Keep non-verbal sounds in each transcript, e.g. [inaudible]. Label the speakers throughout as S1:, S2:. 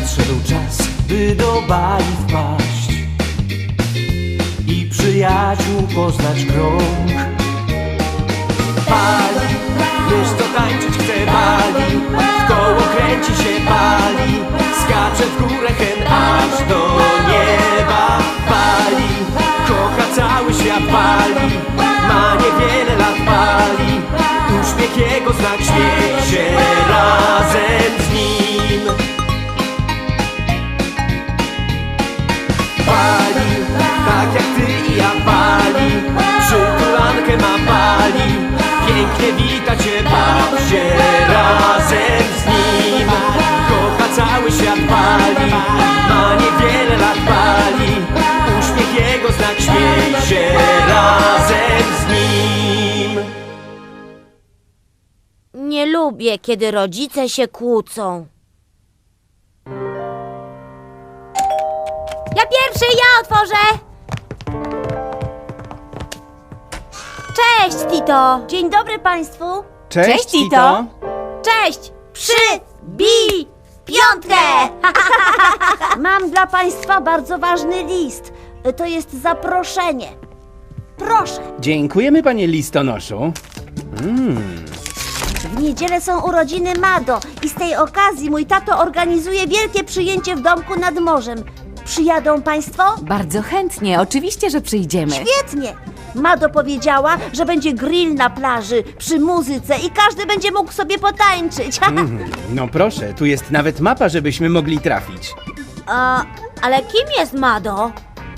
S1: nadszedł czas, by do bali wpaść i przyjaciół poznać krąg. Pali, wiesz co tańczyć chce bali, w koło kręci się pali, skacze w górę hen aż do nieba. Pali, kocha cały świat pali, ma niewiele lat pali, uśmiech jego znak śmiech razem przytulankę ma pali, pięknie wita cię, baw się razem z nim. Kocha cały świat pali, ma niewiele lat pali, uśmiech jego znak śmiech się razem z nim.
S2: Nie lubię, kiedy rodzice się kłócą. Ja pierwszy, ja otworzę! Tito! Dzień dobry Państwu!
S3: Cześć,
S4: Cześć, Tito.
S2: Cześć! Przybij piątkę! [laughs]
S5: Mam dla Państwa bardzo ważny list. To jest zaproszenie. Proszę,
S3: Dziękujemy, panie listonoszu.
S5: w niedzielę są urodziny Mado i z tej okazji mój tato organizuje wielkie przyjęcie w domku nad morzem. Przyjadą Państwo?
S4: Bardzo chętnie, oczywiście, że przyjdziemy.
S5: Świetnie! Mado powiedziała, że będzie grill na plaży, przy muzyce i każdy będzie mógł sobie potańczyć. [laughs]
S3: No proszę, tu jest nawet mapa, żebyśmy mogli trafić.
S2: A, ale kim jest Mado?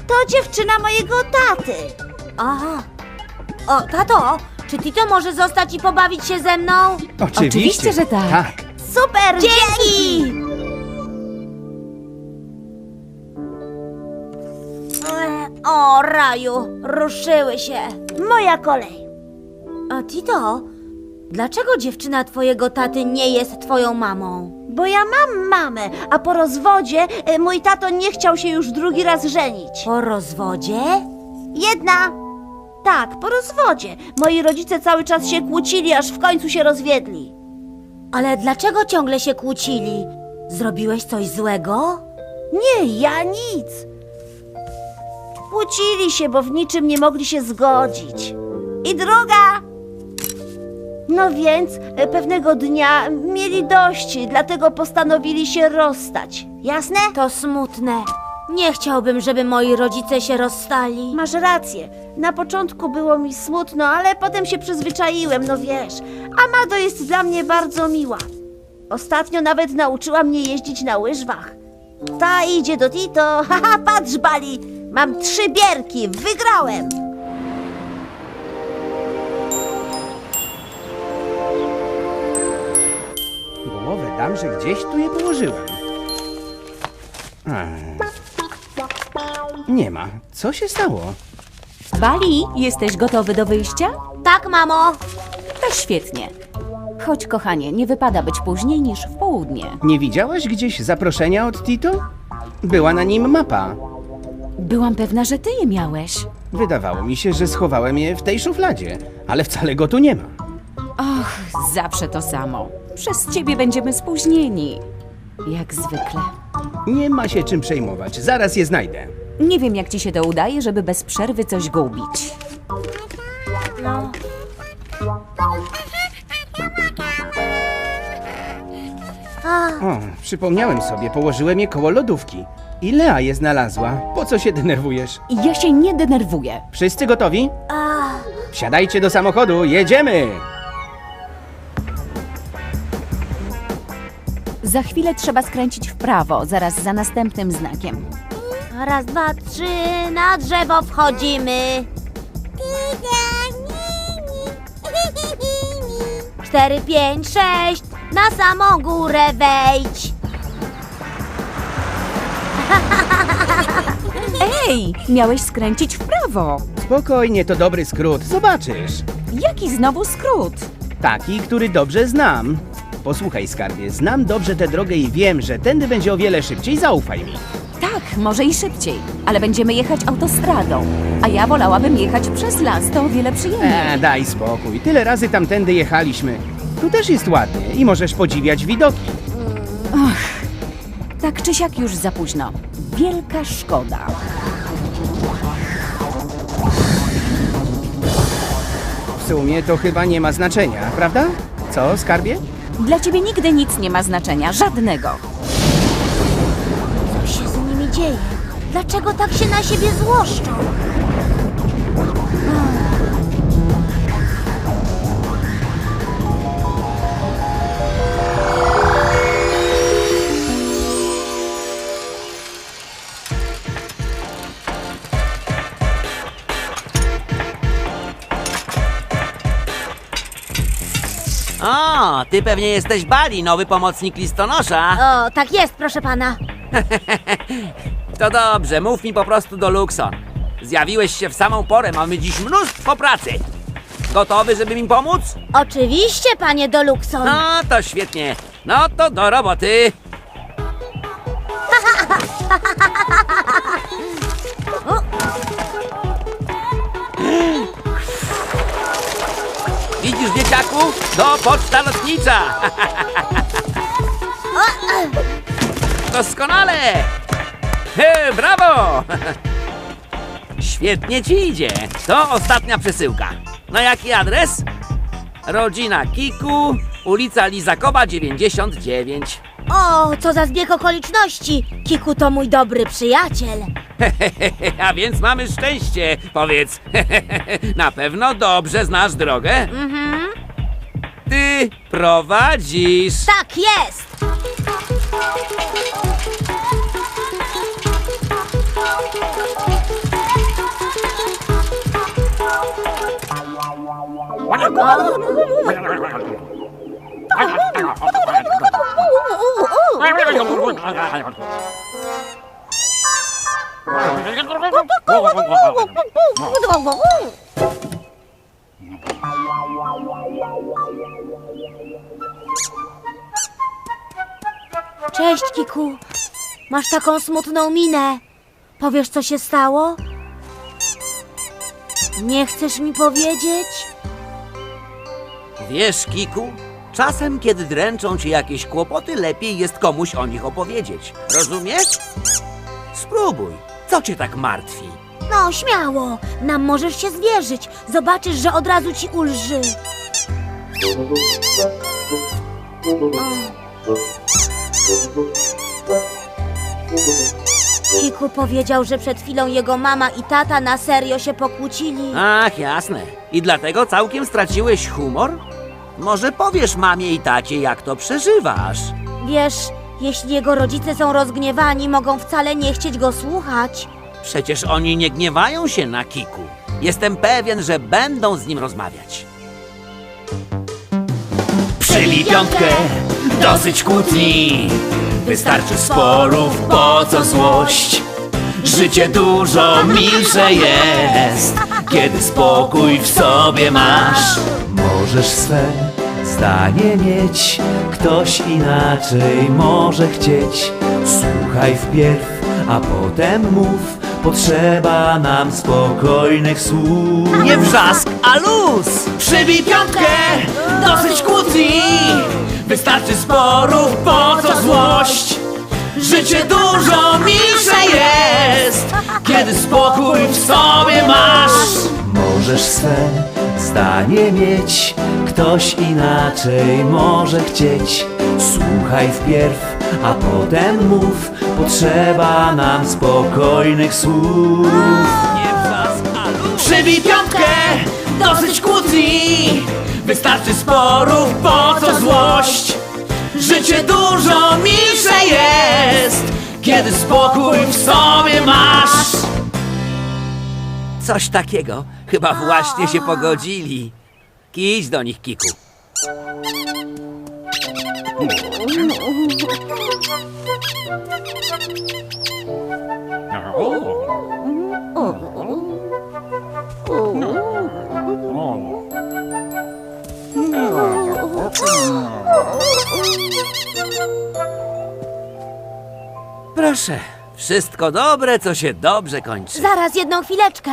S5: To dziewczyna mojego taty.
S2: Aha. O, tato, czy Tito może zostać i pobawić się ze mną?
S3: Oczywiście,
S4: Oczywiście, że tak.
S3: tak.
S5: Super!
S2: Dzięki! O, raju, ruszyły się.
S5: Moja kolej.
S2: A Tito, dlaczego dziewczyna twojego taty nie jest twoją mamą?
S5: Bo ja mam mamę, a po rozwodzie e, mój tato nie chciał się już drugi raz żenić.
S2: Po rozwodzie?
S5: Jedna. Tak, po rozwodzie. Moi rodzice cały czas się kłócili, aż w końcu się rozwiedli.
S2: Ale dlaczego ciągle się kłócili? Zrobiłeś coś złego?
S5: Nie, ja nic. Kłócili się, bo w niczym nie mogli się zgodzić. I druga. No więc e, pewnego dnia mieli dość, dlatego postanowili się rozstać. Jasne?
S2: To smutne. Nie chciałbym, żeby moi rodzice się rozstali.
S5: Masz rację. Na początku było mi smutno, ale potem się przyzwyczaiłem, no wiesz. A Mado jest dla mnie bardzo miła. Ostatnio nawet nauczyła mnie jeździć na łyżwach. Ta idzie do Tito. [laughs] Haha, patrz, Bali! Mam trzy bierki, wygrałem!
S3: Głowę dam, że gdzieś tu je położyłem. Ech. Nie ma. Co się stało?
S4: Bali, jesteś gotowy do wyjścia?
S2: Tak, mamo.
S4: To świetnie. Chodź, kochanie, nie wypada być później niż w południe.
S3: Nie widziałaś gdzieś zaproszenia od Tito? Była na nim mapa.
S4: Byłam pewna, że ty je miałeś.
S3: Wydawało mi się, że schowałem je w tej szufladzie, ale wcale go tu nie ma.
S4: Och, zawsze to samo. Przez ciebie będziemy spóźnieni. Jak zwykle.
S3: Nie ma się czym przejmować, zaraz je znajdę.
S4: Nie wiem, jak ci się to udaje, żeby bez przerwy coś gubić.
S2: No.
S3: O, przypomniałem sobie, położyłem je koło lodówki. I Lea je znalazła. Po co się denerwujesz?
S4: Ja się nie denerwuję.
S3: Wszyscy gotowi?
S2: A,
S3: Wsiadajcie do samochodu, jedziemy!
S4: Za chwilę trzeba skręcić w prawo, zaraz za następnym znakiem.
S2: raz, dwa, trzy, na drzewo wchodzimy. Cztery, pięć, sześć, na samą górę wejdź.
S4: Ej, miałeś skręcić w prawo.
S3: Spokojnie, to dobry skrót, zobaczysz.
S4: Jaki znowu skrót?
S3: Taki, który dobrze znam. Posłuchaj, skarbie, znam dobrze tę drogę i wiem, że tędy będzie o wiele szybciej, zaufaj mi.
S4: Tak, może i szybciej, ale będziemy jechać autostradą. A ja wolałabym jechać przez las, to o wiele przyjemniej.
S3: E, daj spokój, tyle razy tamtędy jechaliśmy. Tu też jest ładnie i możesz podziwiać widoki.
S4: Tak czy siak już za późno. Wielka szkoda.
S3: W sumie to chyba nie ma znaczenia, prawda? Co, skarbie?
S4: Dla ciebie nigdy nic nie ma znaczenia, żadnego.
S2: Co się z nimi dzieje? Dlaczego tak się na siebie złoszczą?
S6: Ty pewnie jesteś Bali, nowy pomocnik listonosza.
S2: O, tak jest, proszę pana. [laughs]
S6: To dobrze, mów mi po prostu do Luxon. Zjawiłeś się w samą porę, mamy dziś mnóstwo pracy. Gotowy, żeby mi pomóc?
S2: Oczywiście, panie Doluxon.
S6: No, to świetnie. No to do roboty. [laughs] [gasps] Widzisz, dzieciaku? To poczta lotnicza. [laughs] Doskonale! He, brawo! Świetnie ci idzie. To ostatnia przesyłka. Na jaki adres? Rodzina Kiku, ulica Lizakowa 99.
S2: O, co za zbieg okoliczności. Kiku to mój dobry przyjaciel. [laughs]
S6: A więc mamy szczęście, powiedz. [laughs] Na pewno dobrze znasz drogę? Mhm. Ty prowadzisz.
S2: Tak jest. Cześć, Kiku. Masz taką smutną minę. Powiesz, co się stało? Nie chcesz mi powiedzieć?
S6: Wiesz, Kiku, czasem, kiedy dręczą cię jakieś kłopoty, lepiej jest komuś o nich opowiedzieć. Rozumiesz? Spróbuj. Co cię tak martwi?
S2: No, śmiało. Nam możesz się zwierzyć. Zobaczysz, że od razu ci ulży. Kiku powiedział, że przed chwilą jego mama i tata na serio się pokłócili.
S6: Ach, jasne. I dlatego całkiem straciłeś humor? Może powiesz mamie i tacie, jak to przeżywasz?
S2: Wiesz, jeśli jego rodzice są rozgniewani, mogą wcale nie chcieć go słuchać.
S6: Przecież oni nie gniewają się na Kiku. Jestem pewien, że będą z nim rozmawiać.
S7: Przybij piątkę, dosyć kłótni Wystarczy sporów, po co złość Życie dużo milsze jest Kiedy spokój w sobie masz Możesz swe zdanie mieć Ktoś inaczej może chcieć Słuchaj wpierw, a potem mów Potrzeba nam spokojnych słów.
S6: Nie wrzask, a luz!
S7: Przybij piątkę, dosyć kłótni. Wystarczy sporów, po co złość? Życie dużo milsze jest Kiedy spokój w sobie masz. Możesz swe zdanie mieć Ktoś inaczej może chcieć. Słuchaj wpierw, a potem mów Potrzeba nam spokojnych słów! Przybij piątkę, dosyć kłótni Wystarczy sporów, po co złość Życie dużo milsze jest Kiedy spokój w sobie masz
S6: Coś takiego. Chyba właśnie się pogodzili. Idź do nich, Kiku. Proszę, wszystko dobre, co się dobrze kończy.
S2: Zaraz jedną chwileczkę.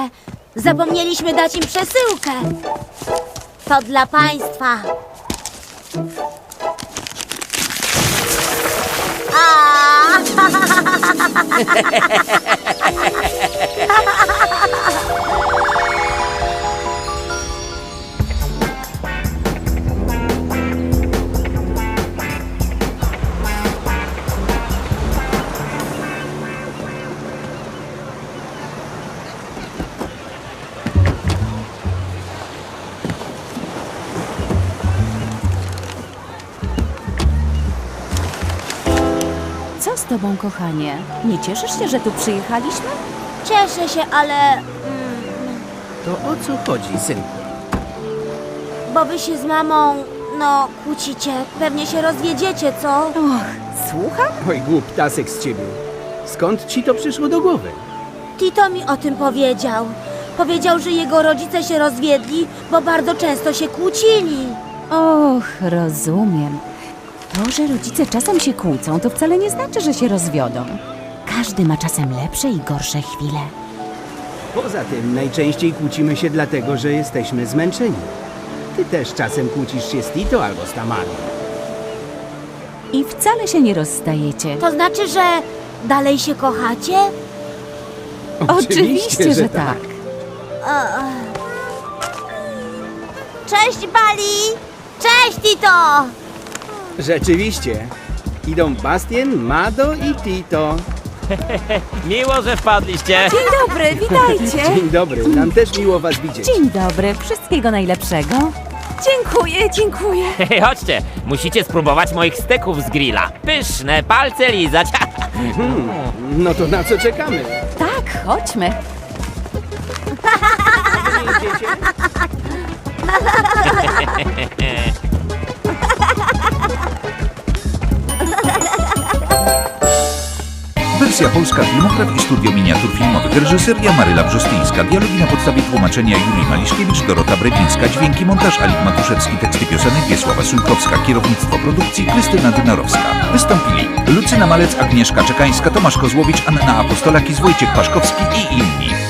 S2: Zapomnieliśmy dać im przesyłkę. To dla państwa. Ah! [laughs] [laughs]
S4: Co z tobą, kochanie? Nie cieszysz się, że tu przyjechaliśmy?
S2: Cieszę się, ale... Mm,
S3: To o co chodzi, synku?
S2: bo wy się z mamą, no, kłócicie. Pewnie się rozwiedziecie, co?
S4: Och, słucham?
S3: Oj, głuptasek z ciebie. Skąd ci to przyszło do głowy?
S2: Tito mi o tym powiedział. Powiedział, że jego rodzice się rozwiedli, bo bardzo często się kłócili.
S4: Och, rozumiem. To, że rodzice czasem się kłócą, to wcale nie znaczy, że się rozwiodą. Każdy ma czasem lepsze i gorsze chwile.
S3: Poza tym najczęściej kłócimy się dlatego, że jesteśmy zmęczeni. Ty też czasem kłócisz się z Tito albo z Tamarą.
S4: I wcale się nie rozstajecie.
S2: To znaczy, że dalej się kochacie?
S4: Oczywiście, że tak.
S2: Cześć, Bali! Cześć, Tito!
S3: Rzeczywiście. Idą Bastien, Mado i Tito. [laughs]
S8: Miło, że wpadliście.
S4: Dzień dobry, witajcie. [laughs]
S3: Dzień dobry, nam też miło was widzieć.
S4: Dzień dobry, wszystkiego najlepszego. Dziękuję, dziękuję. [laughs]
S8: Hej, chodźcie, musicie spróbować moich steków z grilla. Pyszne, palce lizać.
S3: No to na co czekamy?
S4: Tak, chodźmy.
S9: Wersja polska Filmograf i Studio Miniatur Filmowych. Reżyseria Maryla Brzostyńska. Dialogi na podstawie tłumaczenia Julii Maliszkiewicz, Dorota Brewińska. Dźwięki montaż Alik Matuszewski. Teksty piosenek Wiesława Sulkowska. Kierownictwo produkcji Krystyna Dynarowska. Wystąpili Lucyna Malec, Agnieszka Czekańska, Tomasz Kozłowicz, Anna Apostolakis, Wojciech Paszkowski i inni.